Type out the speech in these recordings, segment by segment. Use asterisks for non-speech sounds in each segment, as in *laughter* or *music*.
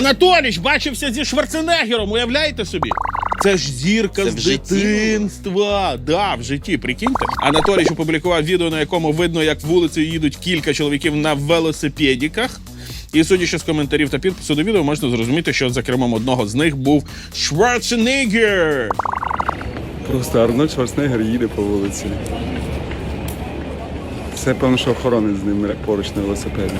Анатоліч бачився зі Шварценеггером, уявляєте собі? Це ж зірка Це з в житті дитинства. Да, в житті, прикиньте. Анатоліч опублікував відео, на якому видно, як вулицею їдуть кілька чоловіків на велосипедіках. І судячи з коментарів та підпису до відео, можна зрозуміти, що за кермом одного з них був Шварценеггер. Просто Арнольд Шварценеггер їде по вулиці. Це певно, що охоронець з ним поруч на велосипеді.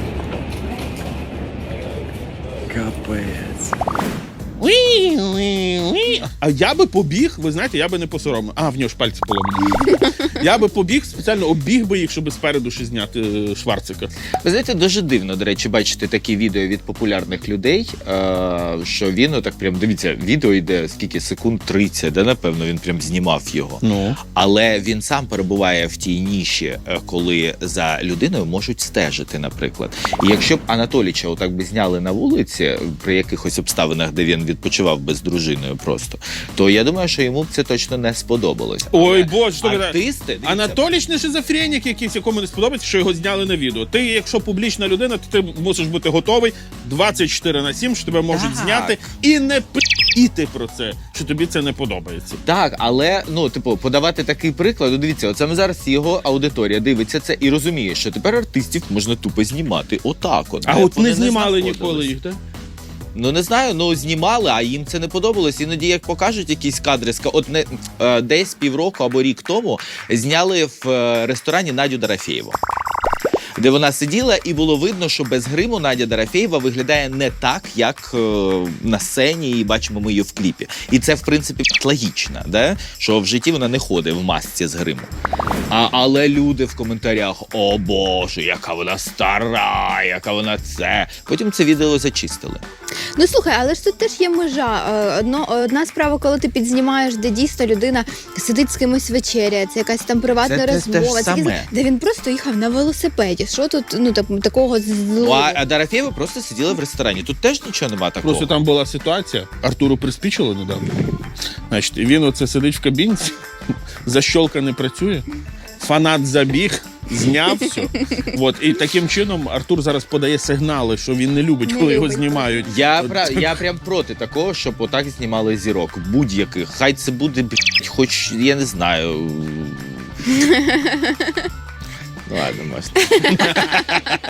Капець. Уі, уі, уі. А я би побіг, ви знаєте, я би не посоромив. А, в нього ж пальці поломані. Я би побіг, спеціально обіг би їх, щоб спереду ще зняти е, Шварцика. Ви знаєте, дуже дивно, до речі, бачити такі відео від популярних людей, е, що він отак прям дивіться, відео йде скільки секунд 30, де напевно він прям знімав його. Ну. Але він сам перебуває в тій ніші, е, коли за людиною можуть стежити, наприклад. І якщо б Анатоліча отак би зняли на вулиці при якихось обставинах, де він відпочивав би з дружиною просто, то я думаю, що йому б це точно не сподобалось. Ой, Боже, що артисти, дивіться, Анатоліч не шизофренік якийсь, якому не сподобається, що його зняли на відео. Ти, якщо публічна людина, то ти мусиш бути готовий 24 на 7, що тебе можуть Так. зняти і не пи***іти про це, що тобі це не подобається. Так, але ну, типу, подавати такий приклад. ну, Дивіться, оце ми зараз його аудиторія дивиться це і розуміє, що тепер артистів можна тупо знімати отак. От, А де от вони не знімали знаходились. ніколи їх, так? Ну не знаю, ну знімали, а їм це не подобалось. Іноді як покажуть якісь кадри, от не е, десь півроку або рік тому зняли в е, ресторані Надю Дарафєєву. Де вона сиділа, і було видно, що без гриму Надя Дарафєєва виглядає не так, як е, на сцені, і бачимо ми її в кліпі. І це, в принципі, логічно, да? що в житті вона не ходить в масці з гриму. А, але люди в коментарях: о Боже, яка вона стара, яка вона це. Потім це відео зачистили. Ну слухай, але ж тут теж є межа. Е, Одно, одна справа, коли ти підзнімаєш, де дійсно людина сидить з кимось вечеряє, це якась там приватна Це те- те ж розмова, це саме. де він просто їхав на велосипеді. Що тут ну так, такого Ну, злого? а, а Дарафєва просто сиділа в ресторані. Тут теж нічого нема такого. Просто там була ситуація. Артуру приспічило недавно. Значить, і він оце сидить в кабінці, *laughs* защолка не працює, фанат забіг. Зняв все. От, і таким чином Артур зараз подає сигнали, що він не любить, Не коли його любить. знімають. Я, От. пра- я прям проти такого, щоб отак знімали зірок. Будь-яких. Хай це буде, блядь, хоч я не знаю. *laughs* Ладно, можна. *laughs*